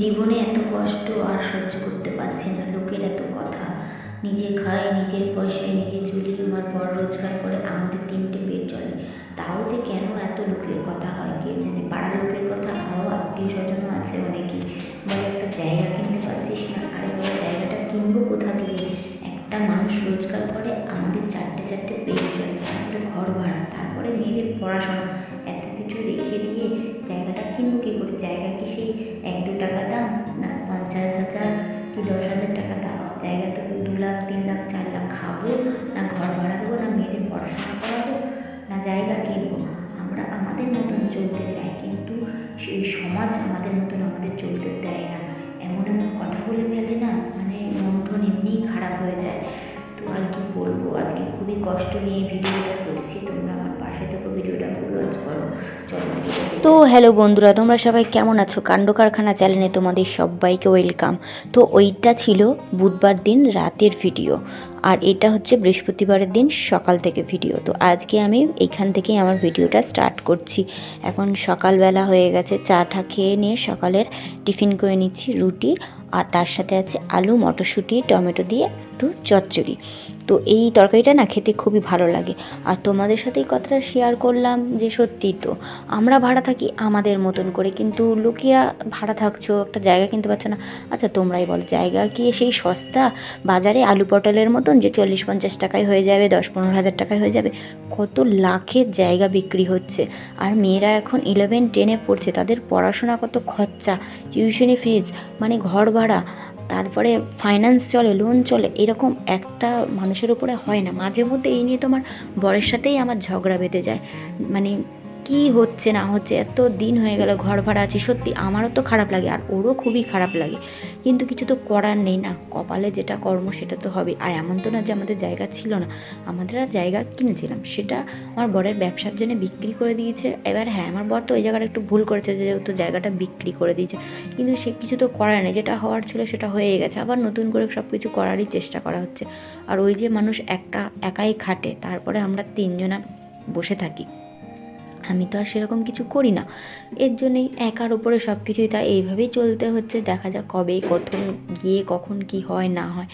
জীবনে এত কষ্ট আর সহ্য করতে পারছি না। লোকের এত কথা। নিজে খাই, নিজের পয়সায় নিজে চলি, আমার বর রোজগার করে আমাদের তিনটে পেট চলে। তাও যে কেন এত লোকের কথা হয়? কে জানে? পাড়ার লোকের কথা আরও আত্মীয় স্বজনও আছে অনেকেই বলে একটা জায়গা কিনতে পারছিস না আরে বলে জায়গাটা কিনবো কোথা দিয়ে একটা মানুষ রোজগার করে আমাদের চারটে চারটে পেট চলে। তারপরে ঘর ভাড়া, তারপরে মেয়েদের পড়াশোনা। এত কিছু রেখে দিয়ে জায়গাটা কিনবো কী করে? জায়গা কি সেই এক দু টাকা লাখ না ঘর ভাড়া দেবো না মেয়েদের পড়াশোনা করাবো, না জায়গা কিনবো। আমরা আমাদের মতন চলতে চাই, কিন্তু সেই সমাজ আমাদের মতন আমাদের চলতে দেয় না। এমন এমন কথা বলে ফেলে না মানে মন টন এমনিই খারাপ হয়ে যায়। তো আর কি বলব, আজকে খুবই কষ্ট নিয়ে ভিডিওটা করছি, তোমরা আমার তো হ্যালো বন্ধুরা, তোমরা সবাই কেমন আছো? কাণ্ড কারখানা চ্যানেলে তোমাদের সবাইকে ওয়েলকাম। তো ওইটা ছিল বুধবার দিন রাতের ভিডিও, আর এটা হচ্ছে বৃহস্পতিবারের দিন সকাল থেকে ভিডিও। তো আজকে আমি এইখান থেকেই আমার ভিডিওটা স্টার্ট করছি। এখন সকালবেলা হয়ে গেছে, চা চাটা খেয়ে নিয়ে সকালের টিফিন করে নিচ্ছি রুটি, আর তার সাথে আছে আলু, মটরশুঁটি, টমেটো দিয়ে একটু চচ্চড়ি। তো এই তরকারিটা না খেতে খুবই ভালো লাগে। আর তোমাদের সাথে এই কথাটা শেয়ার করলাম যে সত্যি তো, আমরা ভাড়া থাকি আমাদের মতন করে, কিন্তু লোকেরা ভাড়া থাকছো, একটা জায়গা কিনতে পারছ না। আচ্ছা তোমরাই বলো, জায়গা কি সেই সস্তা? বাজারে আলু পটলের মতন যে চল্লিশ পঞ্চাশ টাকায় হয়ে যাবে, দশ পনেরো হাজার টাকায় হয়ে যাবে, কত লাখের জায়গা বিক্রি হচ্ছে। আর মেয়েরা এখন ইলেভেন টেনে পড়ছে, তাদের পড়াশোনা কত খরচা টিউশনি ফিজ মানে ঘর ভাড়া। তারপরে ফাইন্যান্স চলে লোন চলে, এরকম একটা মানুষের উপরে হয় না। মাঝে মধ্যে এই নিয়ে তোমার বরের সাথেই আমার ঝগড়া বেঁধে যায়। মানে কি হচ্ছে না হচ্ছে, এত দিন হয়ে গেল, ঘর ভাড়া আছে, সত্যি আমারও তো খারাপ লাগে, আর ওরও খুবই খারাপ লাগে। কিন্তু কিছু তো করার নেই না, কপালে যেটা কর্ম সেটা তো হবে আর এমন তো না যে আমাদের জায়গা ছিল না, আমাদের আর জায়গা কিনেছিলাম, সেটা আমার বরের ব্যবসার জন্য বিক্রি করে দিয়েছে। এবার হ্যাঁ আমার বর তো ওই জায়গাটা একটু ভুল করেছে যেহেতু জায়গাটা বিক্রি করে দিয়েছে। কিন্তু সে কিছু তো করার নেই, যেটা হওয়ার ছিল সেটা হয়ে গেছে, আবার নতুন করে সব কিছু করারই চেষ্টা করা হচ্ছে। আর ওই যে মানুষ একটা একাই খাটে, তারপরে আমরা তিনজনা বসে থাকি। আমি তো আর সেরকম কিছু করি না। এর জন্যই একার উপরে সব কিছুই তাই এইভাবেই চলতে হচ্ছে। দেখা যাক কবে, কখন, গিয়ে কখন কি হয়, না হয়।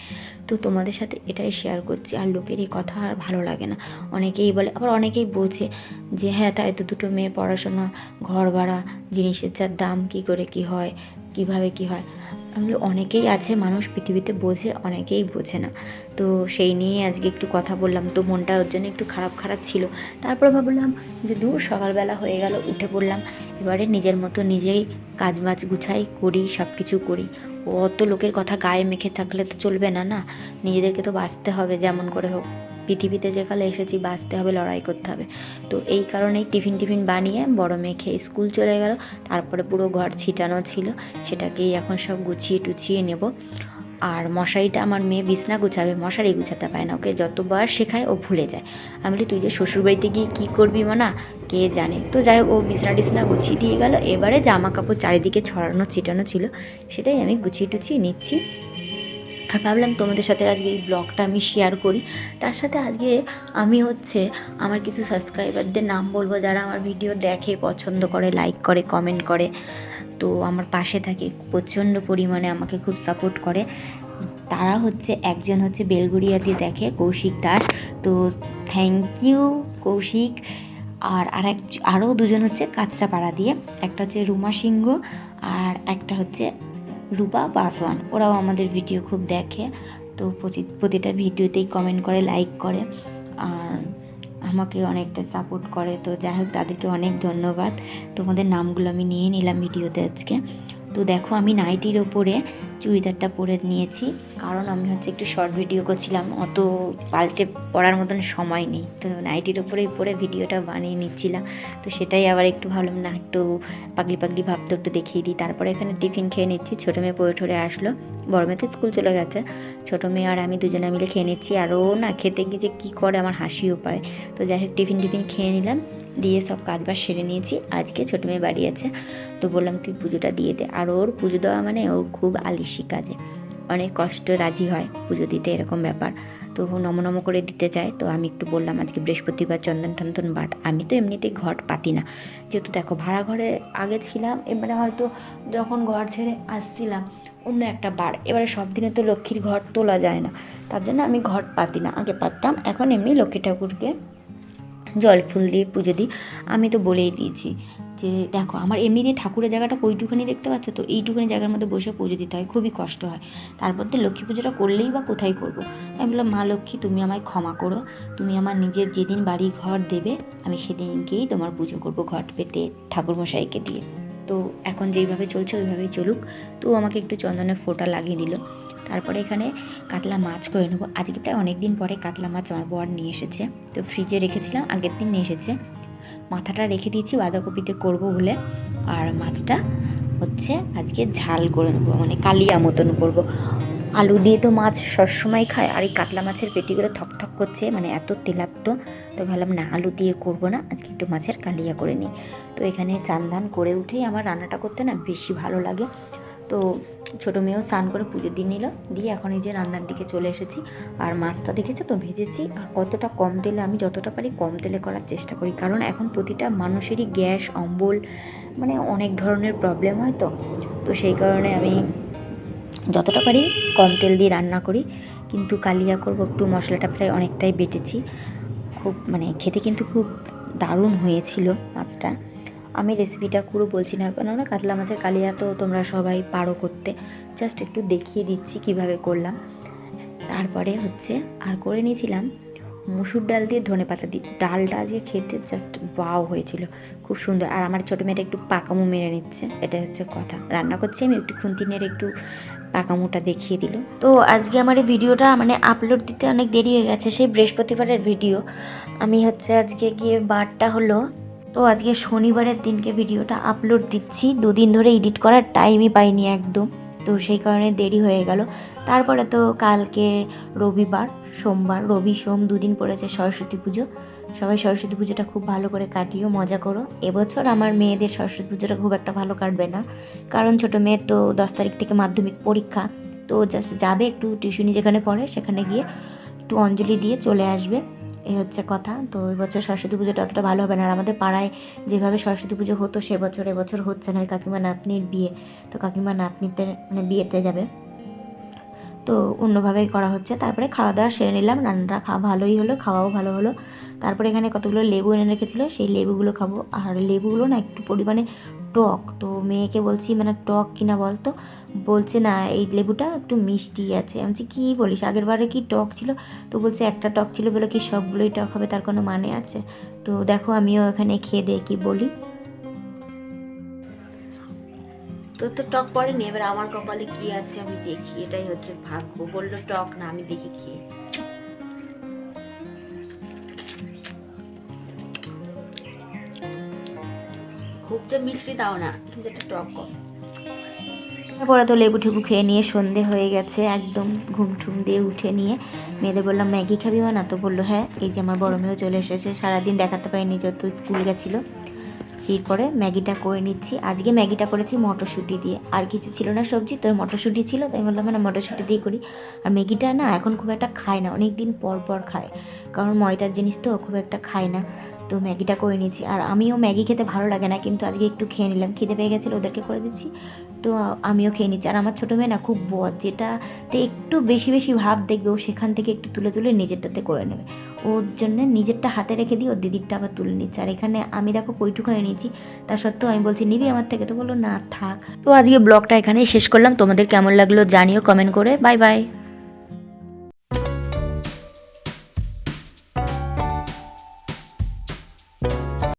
তো তোমাদের সাথে এটাই শেয়ার করছি। আর লোকের এই কথা আর ভালো লাগে না। অনেকেই বলে, আবার অনেকেই বোঝে যে হ্যাঁ তাই তো দুটো মেয়ের পড়াশোনা ঘর ভাড়া জিনিসের যা দাম, কী করে কি হয়, কীভাবে কি হয়? আমি অনেকেই আছে, মানুষ পৃথিবীতে বোঝে, অনেকেই বোঝে না। তো সেই নিয়ে আজকে একটু কথা বললাম। তো মনটা ওর জন্য একটু খারাপ খারাপ ছিল। তারপরে ভাবলাম যে দূর, সকালবেলা হয়ে গেল, উঠে পড়লাম। এবারে নিজের মতো নিজেই কাজ বাজ গুছাই করি সব কিছু করি অত লোকের কথা গায়ে মেখে থাকলে তো চলবে না না? নিজেদেরকে তো বাঁচতে হবে, যেমন করে হোক। পৃথিবীতে যেখানে এসেছি, বাঁচতে হবে, লড়াই করতে হবে। তো এই কারণেই টিফিন টিফিন বানিয়ে বড় মেয়ে খেয়ে স্কুল চলে গেল। তারপরে পুরো ঘর ছিটানো ছিল। সেটাকেই এখন সব গুছিয়ে টুছিয়ে নেব। আর মশারিটা আমার মেয়ে বিছনা গুছাবে, মশারি গুছাতে পায় না। ওকে যতবার শেখায় ও ভুলে যায়। আমি বলি, তুই যে শ্বশুরবাড়িতে গিয়ে কী করবি মানা? কে জানে? তো যাই হোক, ও বিছনা টিছনা গুছিয়ে দিয়ে গেল। এবারে জামা কাপড় চারিদিকে ছড়ানো ছিটানো ছিল। সেটাই আমি গুছিয়ে টুছিয়ে নিচ্ছি। আর ভাবলাম তোমাদের সাথে আজকে এই ব্লগটা আমি শেয়ার করি। তার সাথে আজকে আমি হচ্ছে আমার কিছু সাবস্ক্রাইবারদের নাম বলব, যারা আমার ভিডিও দেখে, পছন্দ করে লাইক করে কমেন্ট করে। তো আমার পাশে থাকে, প্রচণ্ড পরিমাণে আমাকে খুব সাপোর্ট করে। তারা হচ্ছে একজন হচ্ছে বেলগুড়িয়া দিয়ে দেখে, কৌশিক দাস। তো থ্যাংক ইউ কৌশিক। আর আরেক, আরও দুজন হচ্ছে কাঁচরাপাড়া দিয়ে। একটা হচ্ছে রুমা সিংহ আর একটা হচ্ছে রূপা পাসওয়ান ওরাও আমাদের ভিডিও খুব দেখে। তো প্রতি- প্রতিটা ভিডিওতেই কমেন্ট করে লাইক করে, আর আমাকে অনেকটা সাপোর্ট করে। তো যাই হোক, তাদেরকে অনেক ধন্যবাদ। তোমাদের নামগুলো আমি নিয়ে নিলাম ভিডিওতে আজকে। তো দেখো আমি নাইটির ওপরে চুড়িদারটা পরে নিয়েছি। কারণ আমি হচ্ছে একটু শর্ট ভিডিও করছিলাম, অত পাল্টে পড়ার মতন সময় নেই। তো নাইটির ওপরেই পরে ভিডিওটা বানিয়ে নিচ্ছিলাম। তো সেটাই আবার একটু ভালো না একটু পাগলি পাগলি ভাবতে একটু দেখিয়ে দিই। তারপরে এখানে টিফিন খেয়ে নিচ্ছি, ছোটো মেয়ে পড়ে ঠোরে আসলো। বড় মেয়ে তো স্কুল চলে গেছে। ছোটো মেয়ে আর আমি দুজনে মিলে খেয়ে নিচ্ছি আর ও না খেতে গিয়ে যে কী করে আমার হাসিও পায় তো যাই হোক, টিফিন টিফিন খেয়ে নিলাম, দিয়ে সব কাজ বাজ সেরে নিয়েছি। আজকে ছোটো মেয়ে বাড়ি আছে, তো বললাম তুই পুজোটা দিয়ে দে। আর ওর পুজো দেওয়া মানে ওর খুব আলিশি কাজে। অনেক কষ্ট রাজি হয় পুজো দিতে, এরকম ব্যাপার। তো নম নম করে দিতে যায় তো আমি একটু বললাম, আজকে বৃহস্পতিবার চন্দন টন্দন বাট আমি তো এমনিতেই ঘট পাতি না। যেহেতু দেখো, ভাড়া ঘরে আগে ছিলাম, এবারে হয়তো যখন ঘর ছেড়ে আসছিলাম, অন্য একটা বার। এবারে সব দিনে তো লক্ষ্মীর ঘর তোলা যায় না। তার জন্য আমি ঘট পাতি না। আগে পাততাম, এখন এমনি লক্ষ্মী ঠাকুরকে জল ফুল দিয়ে পুজো দিই। আমি তো বলেই দিয়েছি যে দেখো, আমার এমনিতে ঠাকুরের জায়গাটা ওইটুখানি দেখতে পাচ্ছ তো এইটুখানি জায়গার মধ্যে বসে পুজো দিতে হয়, খুবই কষ্ট হয়। তারপর তো লক্ষ্মী পুজোটা করলেই বা কোথায় করব? আমি বললাম, মা লক্ষ্মী, তুমি আমায় ক্ষমা করো। তুমি আমার নিজের যেদিন বাড়ি ঘর দেবে, আমি সেদিনকেই তোমার পুজো করব ঘট পেতে ঠাকুরমশাইকে দিয়ে। তো এখন যেইভাবে চলছে, ওইভাবেই চলুক। তো আমাকে একটু চন্দনের ফোঁটা লাগিয়ে দিল। তারপরে এখানে কাতলা মাছ করে নেব। আজকে প্রায় অনেক দিন পরে কাতলা মাছ আমার বর নিয়ে এসেছে। তো ফ্রিজে রেখেছিলাম, আগের দিন নিয়ে এসেছে। মাথাটা রেখে দিয়েছি বাঁধাকপিতে করব বলে। আর মাছটা হচ্ছে আজকে ঝাল করে নেব মানে কালিয়া মতন করব। আলু দিয়ে তো মাছ সবসময় খায়, আর এই কাতলা মাছের পেটিগুলো থকথক করছে মানে এত তেলাত্ম তো ভাবলাম, না, আলু দিয়ে করব না, আজকে একটু মাছের কালিয়া করে নিই। তো এখানে চান করে উঠেই আমার রান্নাটা করতে না বেশি ভালো লাগে। তো ছোটো মেয়েও স্নান করে পুজো দিয়ে নিল, দিয়ে এখন এই যে রান্নার দিকে চলে এসেছি। আর মাছটা দেখেছ তো? ভেজেছি। আর কতটা কম তেলে, আমি যতটা পারি কম তেলে করার চেষ্টা করি। কারণ এখন প্রতিটা মানুষেরই গ্যাস, অম্বল মানে অনেক ধরনের প্রবলেম হয় তো। তো সেই কারণে আমি যতটা পারি কম তেল দিয়ে রান্না করি। কিন্তু কালিয়া করব একটু, মশলাটা প্রায় অনেকটাই বেটেছি। খুব মানে খেতে কিন্তু খুব দারুণ হয়েছিল মাছটা। আমি রেসিপিটা পুরো বলছি না, কেননা কাতলা মাছের কালিয়া তো তোমরা সবাই পারো করতে। জাস্ট একটু দেখিয়ে দিচ্ছি কীভাবে করলাম। তারপরে হচ্ছে আর করে নিয়েছিলাম মুসুর ডাল দিয়ে ধনে পাতা দিয়ে ডালটা যে খেতে জাস্ট বাও হয়েছিল, খুব সুন্দর। আর আমার ছোটো মেয়েটা একটু পাকামো মেরে নিচ্ছে এটা হচ্ছে কথা। রান্না করছি আমি, একটু খুন্তি নেড়ে একটু পাকামোটা দেখিয়ে দিল। তো আজকে আমার এই ভিডিওটা মানে আপলোড দিতে অনেক দেরি হয়ে গেছে, সেই বৃহস্পতিবারের ভিডিও। আমি হচ্ছে আজকে গিয়ে বারটা হলো তো আজকে শনিবারের দিনকে ভিডিওটা আপলোড দিচ্ছি। দুদিন ধরে এডিট করার টাইমই পাইনি একদম, তো সেই কারণে দেরি হয়ে গেল। তারপরে তো কালকে রবিবার, সোমবার, রবি, সোম দুদিন পড়েছে সরস্বতী পুজো। সবাই সরস্বতী পুজোটা খুব ভালো করে কাটিও, মজা করো। এবছর আমার মেয়েদের সরস্বতী পুজোটা খুব একটা ভালো কাটবে না, কারণ ছোটো মেয়ের তো দশ তারিখ থেকে মাধ্যমিক পরীক্ষা, তো জাস্ট যাবে একটু টিউশনি যেখানে পড়ে সেখানে গিয়ে একটু অঞ্জলি দিয়ে চলে আসবে। এই হচ্ছে কথা। তো এবছর সরস্বতী পুজোটা অতটা ভালো হবে না। আর আমাদের পাড়ায় যেভাবে সরস্বতী পুজো হতো, সে বছর এবছর হচ্ছে না। ওই কাকিমা নাতনির বিয়ে। তো কাকিমা নাতনিতে মানে বিয়েতে যাবে। তো অন্যভাবেই করা হচ্ছে। তারপরে খাওয়া দাওয়া সেরে নিলাম। রান্নাটা খাওয়া ভালোই হলো, খাওয়াও ভালো হলো। তারপরে এখানে কতগুলো লেবু এনে রেখেছিলো, সেই লেবুগুলো খাব। আর লেবুগুলো না একটু পরিমাণে টক। তো মেয়েকে বলছি মানে টক কিনা বলতো? বলছে, না, এই লেবুটা একটু মিষ্টি আছে। আমি বলছি, কী বলিস? আগের বারে কি টক ছিল? তো বলছে, একটা টক ছিল বলে কি সবগুলোই টক হবে, তার কোনো মানে আছে? তো দেখো, আমিও এখানে খেয়ে দিয়ে কি বলি। তোর তো টক পড়েনি? এবার আমার কপালে কি আছে আমি দেখি, এটাই হচ্ছে ভাগ্য। বলল, টক না, আমি দেখি খেয়ে খুব যে মিষ্টি দাও না, কিন্তু এটা টক কম। তারপরে তো লেবু ঠেবু খেয়ে নিয়ে সন্ধে হয়ে গেছে, একদম ঘুম ঠুম দিয়ে উঠে নিয়ে মেয়েদের বললাম, ম্যাগি খাবি না তো বলল হ্যাঁ এই যে আমার বড় মেয়েও চলে এসেছে, সারাদিন দেখাতে পারিনি যত স্কুল গেছিল। এরপরে ম্যাগিটা করে নিচ্ছি। আজকে ম্যাগিটা করেছি মটরশুঁটি দিয়ে। আর কিছু ছিল না সবজি, তোর মটরশুঁটি ছিল, তাই বললাম, না মটরশুঁটি দিয়ে করি। আর ম্যাগিটা না এখন খুব একটা খায় না অনেক দিন পর পর খায়। কারণ ময়দার জিনিস তো খুব একটা খায় না। তো ম্যাগিটা করে নিয়েছি। আর আমিও ম্যাগি খেতে ভালো লাগে না, কিন্তু আজকে একটু খেয়ে নিলাম। খিদে পেয়ে গেছিল, ওদেরকে করে দিচ্ছি। তো আমিও খেয়ে নিচ্ছি। আর আমার ছোটো মেয়ে না খুব বদ, যেটাতে একটু বেশি বেশি ভাব দেখবে, ও সেখান থেকে একটু তুলে তুলে নিজেরটাতে করে নেবে। ওর জন্য নিজেরটা হাতে রেখে দিই ওর দিদিরটা আবার তুলে নিচ্ছে। আর এখানে আমি দেখো কইটুখানি নিয়েছি। তা সত্ত্বেও আমি বলছি, নিবি আমার থেকে? তো বলল, না, থাক। তো আজকে ব্লগটা এখানেই শেষ করলাম। তোমাদের কেমন লাগল জানিও কমেন্ট করে। Bye bye.